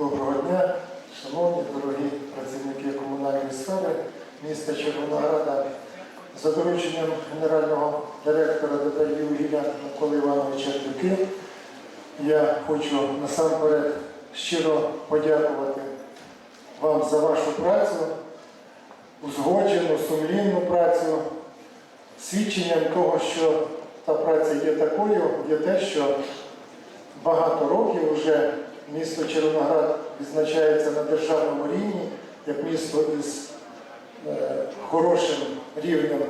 Доброго дня, шановні дорогі працівники комунальної сфери міста Червонограда. За дорученням генерального директора «Вугілля» Миколи Івановича Клюки я хочу насамперед щиро подякувати вам за вашу працю, узгоджену, сумлінну працю. Свідченням того, що та праця є такою, є те, що багато років вже місто Червоноград відзначається на державному рівні як місто із е, хорошим рівнем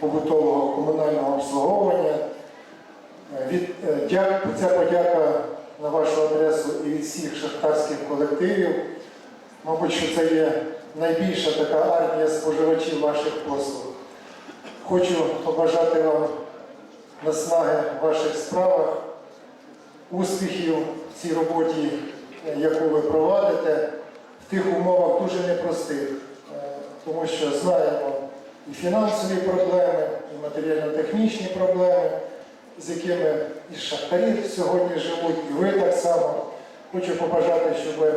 побутового комунального обслуговування. Е, Від, е, дяк- ця подяка на вашу адресу і від всіх шахтарських колективів. Мабуть, що це є найбільша така армія споживачів ваших послуг. Хочу побажати вам наснаги в ваших справах, успіхів в цій роботі, е, яку ви провадите, в тих умовах дуже непростих, Е, тому що знаємо і фінансові проблеми, і матеріально-технічні проблеми, з якими і шахтарі сьогодні живуть, і ви так само. Хочу побажати, щоб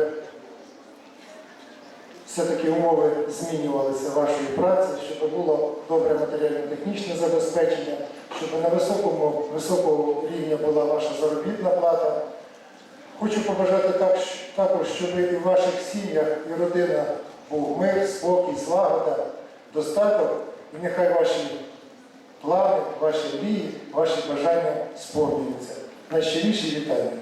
все-таки умови змінювалися вашої праці, щоб було добре матеріально-технічне забезпечення, щоб на високому, високому рівні була ваша заробітна плата. Хочу побажати так, також, щоб і в ваших сім'ях і родинах був мир, спокій, злагода, достаток, і нехай ваші плани, ваші мрії, ваші бажання сповнюються. Найщиріші вітання.